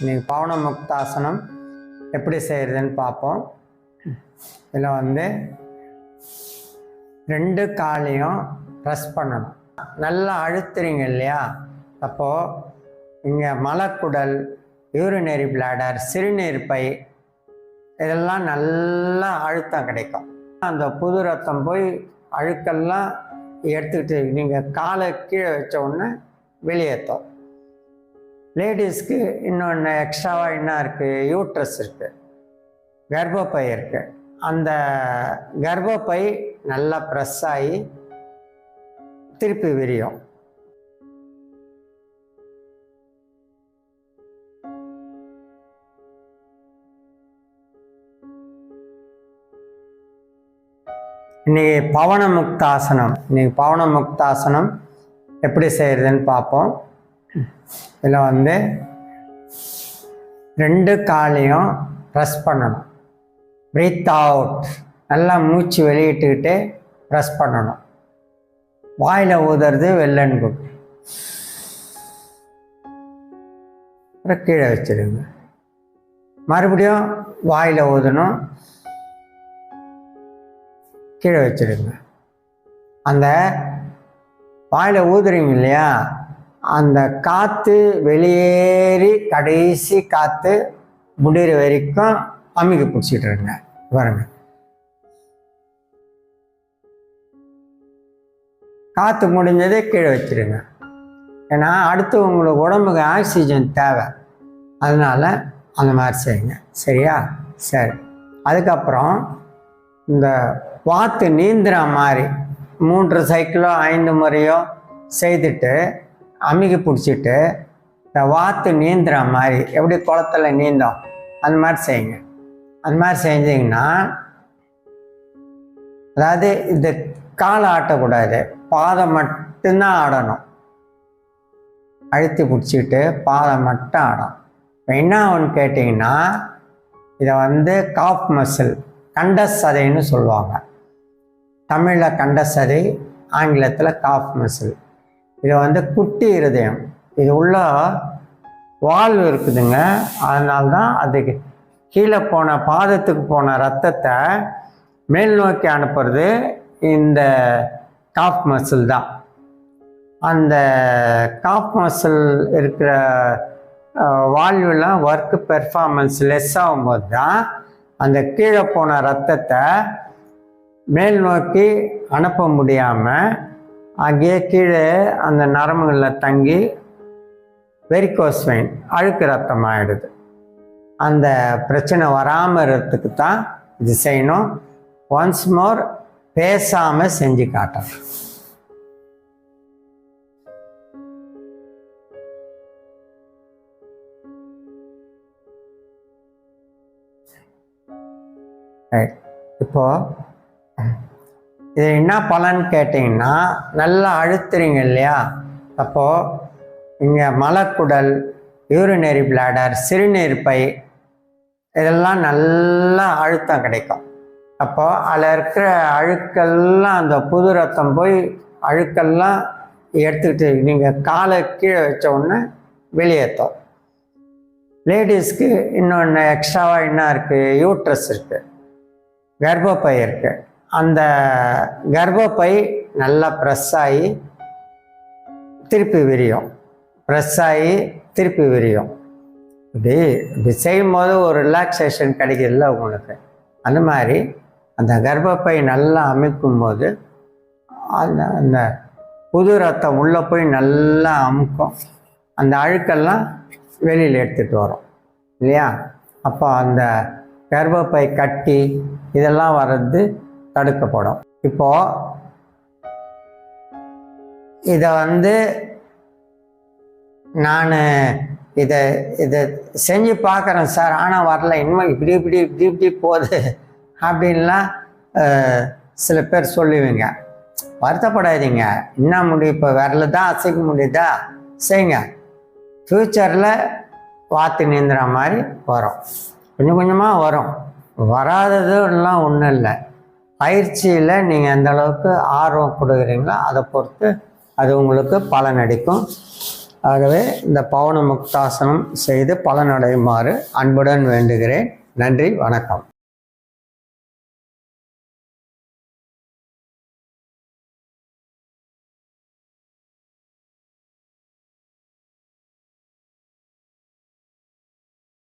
இன்னைக்கு பவன முக்தாசனம் எப்படி செய்கிறதுன்னு பார்ப்போம். இதில் வந்து ரெண்டு காலையும் ப்ரெஸ் பண்ணணும். நல்லா அழுத்துறீங்க இல்லையா? அப்போது இங்கே மலக்குடல் யூரினரி பிளாடர் சிறுநீர் பை இதெல்லாம் நல்லா அழுத்தம் கிடைக்கும். அந்த புது ரத்தம் போய் அழுக்கெல்லாம் எடுத்துக்கிட்டு நீங்கள் காலை கீழே வச்ச உடனே வெளியேற்றும். லேடிஸ்க்கு இன்னொன்று எக்ஸ்ட்ராவாக என்ன இருக்குது யூட்ரஸ் இருக்குது கர்ப்பப்பை இருக்குது அந்த கர்ப்பப்பை நல்லா ப்ரெஸ் ஆகி திருப்பி விரியும். இன்றைக்கி பவன முக்தாசனம் இன்னைக்கு பவன முக்தாசனம் எப்படி செய்கிறதுன்னு பார்ப்போம். இதில் வந்து ரெண்டு காலையும் ப்ரெஸ் பண்ணணும். ப்ரீத் அவுட் நல்லா மூச்சு வெளியிட்டுக்கிட்டு ப்ரெஸ் பண்ணணும். வாயில் ஊதுறது வெள்ளன் குட்டி அப்புறம் கீழே வச்சிடுங்க. மறுபடியும் வாயில் ஊதணும். கீழே வச்சிடுங்க. அந்த வாயில் ஊதுறீங்க இல்லையா? அந்த காற்று வெளியேறி கடைசி காற்று முடிகிற வரைக்கும் அமுக்கி பிடிச்சிட்டு இருங்க. பாருங்க. காற்று முடிஞ்சதே கீழே வச்சிருங்க ஏன்னா அடுத்து உங்களுக்கு உடம்புக்கு ஆக்சிஜன் தேவை. அதனால அந்த மாதிரி செய்யுங்க. சரியா? சரி. அதுக்கப்புறம் இந்த வாத்து நீந்துற மாதிரி மூன்று சைக்கிளோ ஐந்து முறையோ செய்துட்டு அமுகி பிடிச்சிட்டு இந்த வாத்து நீந்துற மாதிரி எப்படி குளத்துல நீந்தோம் அந்த மாதிரி செய்யுங்க. அந்த மாதிரி செஞ்சீங்கன்னா அதாவது இந்த காலை ஆட்டக்கூடாது பாதம் மட்டும்தான் ஆடணும். அழுத்தி பிடிச்சிட்டு பாதம் மட்டும் ஆடும் இப்போ என்ன ஒன்று கேட்டிங்கன்னா இதை வந்து காஃப் மசில் கண்டசதைன்னு சொல்லுவாங்க. தமிழில் கண்டசதை ஆங்கிலத்தில் காஃப் மசில் இது வந்து குட்டி இருதயம். இது உள்ள வால்வு இருக்குதுங்க. அதனால தான் அதுக்கு கீழே போன பாதத்துக்கு போன ரத்தத்தை மேல் நோக்கி அனுப்புறது இந்த காஃப் மசில் தான். அந்த காஃப் மசில் இருக்கிற வாழ்வுலாம் ஒர்க் பெர்ஃபார்மன்ஸ் லெஸ் ஆகும்போது தான் அந்த கீழே போன ரத்தத்தை மேல் நோக்கி அனுப்ப முடியாமல் அங்கேயே கீழே அந்த நரம்புகளில் தங்கி வெரிகோஸ் வெயின் அழுக்கு ரத்தம் ஆகிடுது அந்த பிரச்சனை வராமல் இருக்கிறதுக்கு தான் இது செய்யணும். ஒன்ஸ் மோர் பேசாமல் செஞ்சு காட்டணும். இப்போது இது என்ன பலன் கேட்டிங்கன்னா நல்லா அழுத்துறீங்க இல்லையா? அப்போது இங்கே மலக்குடல் யூரினரி பிளாடர் சிறுநீர் பை இதெல்லாம் நல்லா அழுத்தம் கிடைக்கும். அப்போது அதில் இருக்கிற அழுக்கெல்லாம் அந்த புது ரத்தம் போய் அழுக்கெல்லாம் எடுத்துக்கிட்டு நீங்கள் காலை கீழே வச்ச உடனே வெளியேற்றும். லேடிஸ்க்கு இன்னொன்று எக்ஸ்ட்ராவாக என்ன இருக்குது யூட்ரஸ் இருக்குது கர்ப்பப்பை இருக்குது அந்த கர்ப்பப்பை நல்லா ப்ரெஸ் ஆகி திருப்பி விரியும். ப்ரெஸ் ஆகி திருப்பி விரியும். இப்படி இப்படி செய்யும்போது ஒரு ரிலாக்ஸேஷன் கிடைக்கிறதுல உங்களுக்கு. அந்த மாதிரி அந்த கர்ப்பப்பை நல்லா அமைக்கும் போது அந்த அந்த புது ரத்தம் உள்ளே போய் நல்லா அமுக்கும். அந்த அழுக்கெல்லாம் வெளியில் எடுத்துகிட்டு வரும். இல்லையா? அப்போ அந்த கர்ப்பப்பை கட்டி இதெல்லாம் வர்றது தடுக்கப்படும் இப்போ இதை வந்து நான் இதை இதை செஞ்சு பார்க்குறேன் சார். ஆனால் வரல. இன்னும் இப்படி இப்படி இப்படி இப்படி போகுது அப்படின்லாம் சில பேர் சொல்லுவீங்க. வருத்தப்படாதீங்க. என்ன முடியும் இப்போ விரல தான் அசைக்க முடியுதா? செய்யுங்க ஃப்யூச்சரில் வாத்து நீந்துற மாதிரி வரும். கொஞ்சம் கொஞ்சமாக வரும். வராததுலாம் ஒன்றும் இல்லை. பயிற்சியில் நீங்கள் எந்த அளவுக்கு ஆர்வம் கொடுக்குறீங்களோ அதை பொறுத்து அது உங்களுக்கு பலன் அளிக்கும். ஆகவே இந்த பவன முக்தாசனம் செய்து பலனடையுமாறு அன்புடன் வேண்டுகிறேன். நன்றி வணக்கம்.